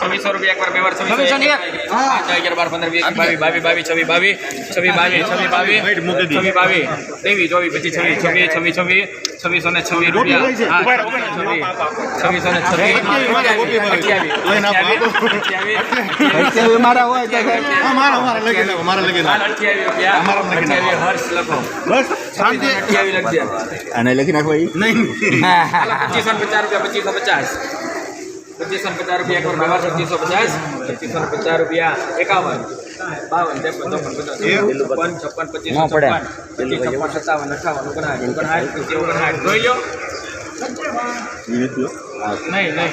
છવ્વીસો રૂપિયા એકવાર બે વાર છવ્વીસો અગિયાર બાર પંદર વીસ બાવીસ બાવીસ બાવીસ છવ્વીસ બાવીસ છવ્વીસ બાવીસ છવ્વીસ બાવીસ છવ્વીસ બાવીસ. ત્રેવીસ ચોવીસ પચીસ છવ્વીસ છવ્વીસ છવ્વીસ છવ્વીસ છવ્વીસો ને છવ્વીસ રૂપિયા. છવ્વીસો છવ્વીસ મારા હોય અને લખી નાખો એ નહીં. હાલો પચીસો પચાસ રૂપિયા પચીસો પચાસ. પચીસો પચાસ રૂપિયા એકવાર બાવન પચીસો પચાસ પચીસો પચાસ રૂપિયા એકાવન. બાવન ત્રેપન ચોપન પચાસ છપ્પન છપ્પન પચીસો છપ્પન પચીસ છપ્પન સત્તાવન અઠાવન ઓગણસાઠ ઓગણસાઠ પચીસ ઓગણસાઠ જોઈ લો. નહીં નહીં.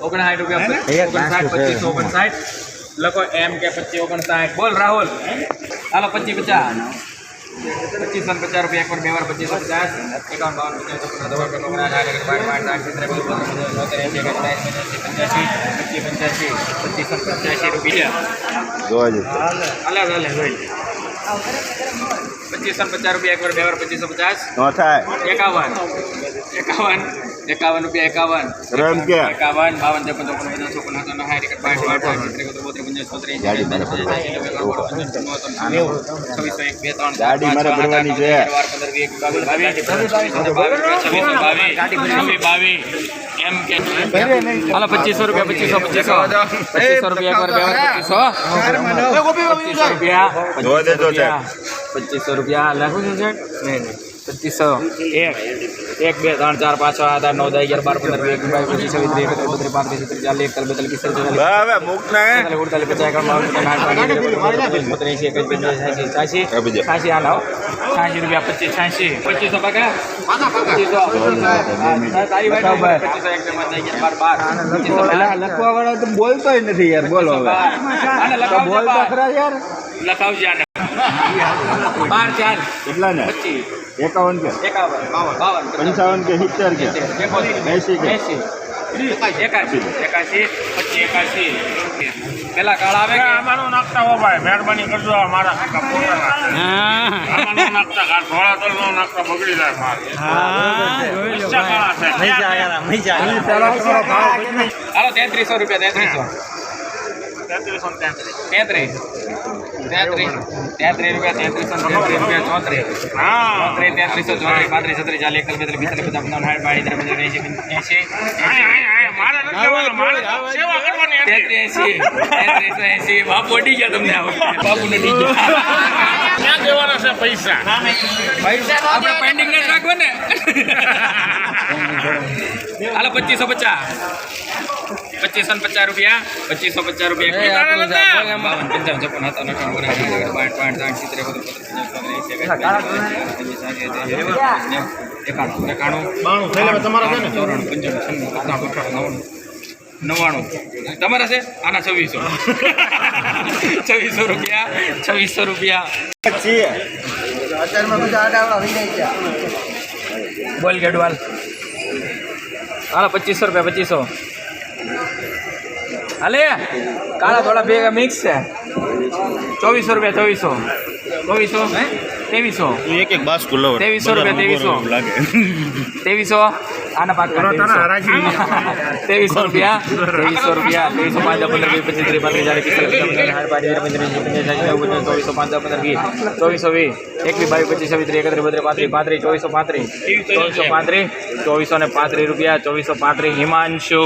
ઓગણસાઠ રૂપિયા ઓગણસાઠ પચીસો ઓગણસાઠ. લખો એમ કે પચીસ ઓગણસાઠ. બોલ રાહુલ. હાલો પચીસ પચાસ. પચીસો ને પચાસ રૂપિયા એકવાર બે વાર પચીસો પચાસ. એકાવન બાવન પચાસ સત્તાવન અઠાવન ઓગણસાઠ આઠ બાર બાર સાઠ સિત્તેર બોતેર એંસી એકાસી પંચ્યાસી પચીસ પંચ્યાસી પચીસો ને પંચ્યાસી રૂપિયા. હાલે હાલે પચીસો ને પચાસ રૂપિયા એકવાર બે વાર પચીસો પચાસ. થાય. એકાવન. એકાવન. એકાવન રૂપિયા એકાવન. કે એકાવન બાવન ત્રેપન ચોપન પચાસ ચોપન સાઠ પંચાસ ચોત્રીસ છવ્વીસો એક બે ત્રણ ગાડી મારે ભરવાની છે. એમ કે હાલો પચીસો રૂપિયા પચીસો પચીસો. પચીસો રૂપિયા એકવાર બે વાર પચીસો. પચીસો રૂપિયા. પચીસો રૂપિયા. લખું છું છે નહીં નહીં. પચીસો એક એક બે ત્રણ ચાર પાંચ છ આઠ નવ દસ અગિયાર બાર પંદર બે પચીસ છવ્વીસ ત્રીસ એકત્રીસ બત્રીસ પાંત્રીસ છત્રીસ ચાલીસ એકતાલીસ બેતાલીસ પિસ્તાલીસ ચોતાલીસ ઉડતાલીસ, પચાસ, એકાવન, બાવન, પંચાવન, પાંચ, બોતેર, એંસી, એકવીસ, બાવીસ, છ્યાસી, એ બીજે. છ્યાસી, રૂપિયા પચીસ છ્યાસી પચીસો પકા પચીસો પચીસો એક પચીસો લખવા વાળો તો બોલતોય નથી યાર બોલો લખાવજે બોલતો બાર ચાર. કેટલા ને એકાવન કે? એકાવન બાવન બાવન. પંચાવન કે સિત્તેર કે? એંસી કે? એસી એકાશી એકાશી પચીસ એકાશી પેલા કાળ આવે કે? આમાંનું નાખતા હો ભાઈ. મહેરબાની કરજો આ મારા કાકા પોતાના આમાંનું નાખતા આ ધોળા તલ નો નાખતા બગડી જાય માલ. પૈસા કાળા છે. હાલો તેત્રીસો રૂપિયા તેત્રીસો. તેત્રીસો. તેત્રીસ. તેત્રીસ તેત્રીસ તેત્રીસ રૂપિયા તેત્રીસો તેત્રીસ રૂપિયા ચોત્રીસ. ચોત્રીસ તેત્રીસો ચોત્રીસ પાંત્રીસ છત્રીસ ચાલીસ પચાસ પંચાવન સાઠ બાવીસ ત્રેપન ચોત્રીસ એંસી એંસી. તેત્રીસ તેત્રીસો બાપુ અડી ગયા તમને બાપુ ક્યાં દેવાના છે પૈસા? પૈસા આપણે પેન્ડિંગ જ રાખો ને. હાલો પચીસો પચાસ. પચીસો ને પચાસ રૂપિયા પચીસો પચાસ રૂપિયા? બાવન પંચાવન છપ્પન સત્તાવન અઠાવન ઓગણસાઠ પાંચ પાંચ સાઠ સિત્તેર એકાણું એકાણું બાણું થઈ છે ને ચોરાણું પંચાણું છન્નું સત્તાણું અઠાણું નવ્વાણું નવ્વાણું તમારા છે આના છવ્વીસો છવ્વીસો રૂપિયા છવ્વીસો રૂપિયા બોલ ગેડવાલ હા પચીસો રૂપિયા પચીસો હાલે? કાળા થોડા ભેગા મિક્સ છે. ચોવીસો રૂપિયા ચોવીસો. ચોવીસો ત્રેવીસો. એક એક બાસ ખુલ્લો ત્રેવીસો રૂપિયા, ત્રેવીસો. લાગે. ત્રેવીસો. આના પાક ત્રેવીસો. રૂપિયા ત્રેવીસો રૂપિયા ત્રેવીસો પાંચ પંદર વીસ પચીસ ત્રીસ પાંત્રીસ ચાલીસ પિસ્તાલીસ ચોવીસો પાંચ પંદર વીસ ચોવીસો વીસ એકવીસ બાવીસ પચીસ છવ્વીસ ત્રીસ એકત્રીસ બત્રીસ પાંત્રીસ પાંત્રીસ ચોવીસો પાંત્રીસ ચોવીસો પાંત્રીસ ચોવીસો ને પાંત્રીસ રૂપિયા ચોવીસો પાંત્રીસ હિમાંશુ.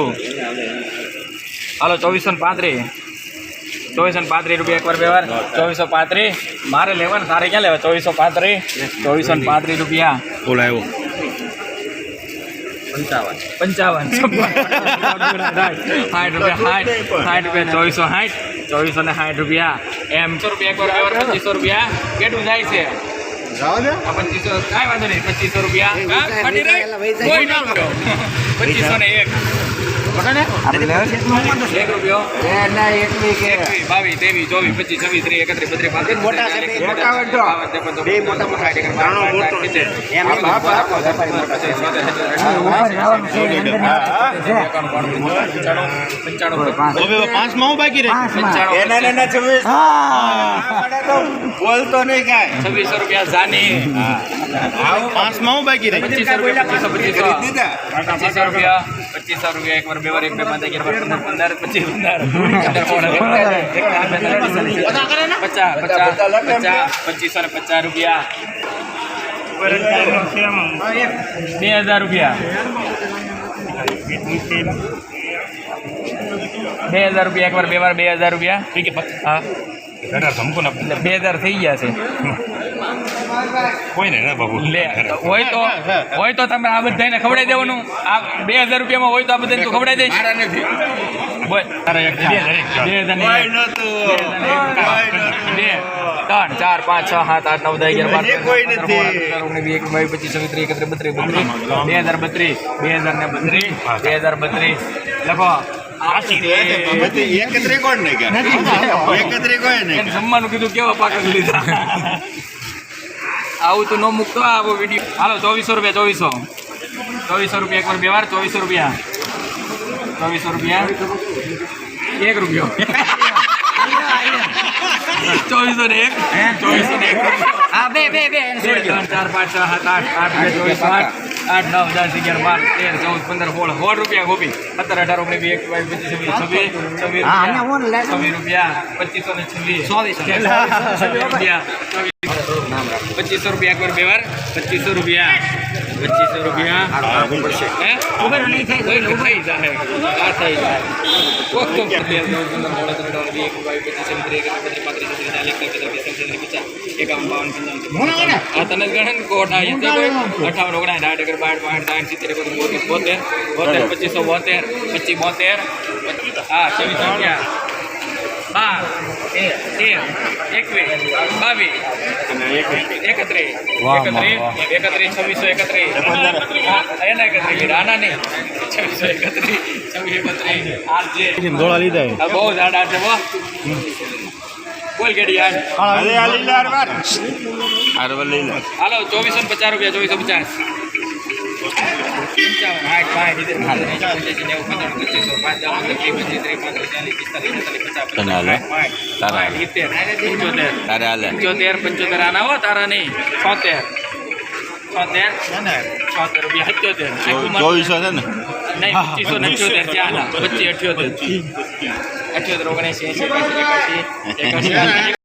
હાલો ચોવીસો ને પાંત્રીસ. ચોવીસો ને પાંત્રીસ રૂપિયા એકવાર બે વાર ચોવીસો પાંત્રીસ. મારે લેવાનું તારે ક્યાં લેવા? ચોવીસો પાંત્રીસ. ચોવીસો ને પાંત્રીસ રૂપિયા. બોલાયો પંચાવન. પંચાવન. સાઠ રૂપિયા સાઠ. સાઠ રૂપિયા ચોવીસો સાઠ. ચોવીસો ને સાઠ રૂપિયા. એમ. સો રૂપિયા એકવાર બે વાર પચીસો રૂપિયા. કેટલું જાય છે? પચીસો કાંઈ વાંધો નહીં. પચીસો રૂપિયા. હા, ફાટી રહી? કોઈ ના કરો. પચીસો ને એક. પાંચમાં હું બાકી રહી? બોલતો નહીં કાંઈ. છવ્વીસો રૂપિયા જાની. પાંચમાં હું બાકી રહી? પચીસો રૂપિયા પચીસો રૂપિયા પચીસો રૂપિયા એક વાર બે વાર એક બે પાંચ અગિયાર બાર પંદર પંદર પચીસ પંદર પચાસ પચાસ પચાસ પચીસો ને પચાસ રૂપિયા બે હજાર રૂપિયા બે હજાર રૂપિયા એકવાર બે વાર બે હજાર રૂપિયા હા બે હજાર થઈ ગયા છે કોઈ ના બાબુ લે હોય તો હોય તો તમે આ બધાને ખવડાવી દેવાનું. આ બે હજાર રૂપિયામાં હોય તો આ બધાને તું ખવડાવી દઈશ. એક એક. એક. ત્રણ ચાર પાંચ છ સાત આઠ નવ દસ અગિયાર એકવીસ, બાવીસ, પચીસ છવ્વીસ ત્રીસ એકત્રીસ બત્રીસ બત્રીસ બે હજાર બત્રીસ બે હજાર ને બત્રીસ બે હજાર બત્રીસ. લખો. એકત્રે કોણ નહીં એકત્રે કોઈ નહીં જમવાનું કીધું કેવા પાકા લીધા? આવું તો ન મૂકતો આવો વીડિયો હાલો ચોવીસો રૂપિયા ચોવીસો. ચોવીસો રૂપિયા એકવાર બે વાર ચોવીસો રૂપિયા. ચોવીસો રૂપિયા. એક રૂપિયો. ચોવીસો ને એક. ચોવીસો ને એક. હા બે બે બે ત્રણ ચાર પાંચ છ સાત આઠ આઠ બે ચોવીસ આઠ આઠ નવ દસ અગિયાર બાર તેર ચૌદ પંદર સોળ સોળ રૂપિયા ગોપી. સત્તર અઢાર ઓગણીસ વીસ એક બાવીસ પચીસ છવ્વીસ છવ્વીસ છવ્વીસ રૂપિયા. પચીસો ને છવ્વીસ. રૂપિયા. પચીસો રૂપિયા એકવાર બે વાર પચીસો રૂપિયા પચીસો રૂપિયા હે? થઈ જાય. આ થઈ જાય. ઓહ, તો બે, ત્રણ, પંદર, સોળ, સત્તર, અઢાર, વીસ, એકવીસ, બાવીસ, પચીસ, છવ્વીસ, ત્રીસ, એકત્રીસ, બત્રીસ, પાંત્રીસ, છત્રીસ, ચાલીસ, એકતાલીસ, બેતાલીસ, ત્રેપન, પચાસ, એકાવન, બાવન, પંચાવન, છપ્પન, આ તને જ ગણે ને કોટ આ હિંસા કોઈ? અઠાવન ઓગણાય સાઠ અગિયાર બાર પાંચ સાઠ સિત્તેર એકોતેર બોતેર બોતેર બોતેર પચીસો બોતેર પચીસ બોતેર પચીસ હા છવ્વીસ રૂપિયા બાર છવ્વીસો એકત્રીસ આના નહીં છવ્વીસો એકત્રીસ છવ્વીસ એકત્રીસ આ જે દોડા લીધા બહુ જાડા છે બોલ ગેડી યાર હાલો ચોવીસો પચાસ રૂપિયા ચોવીસો પચાસ પંચાવન. આઠ પાંચ સિત્તેર પંચ્યાસી પંચ્યાસી નેવું પંચાણું પચીસો પાંચ દસ પંદર પચીસ ત્રીસ પાંત્રીસ ચાલીસ પિસ્તાલીસ છેતાલીસ પચાસ તને હાલે? તારા હાલે? સિત્તેર પંચોતેર પંચોતેર પંચોતેર આના હો તારા નહીં છોતેર? છોતેર છોતેર રૂપિયા સત્યોતેર. ચોવીસો છે ને? નહીં પચીસો ને અઠ્યોતેર છે આના. પચીસ અઠ્યોતેર. એંસી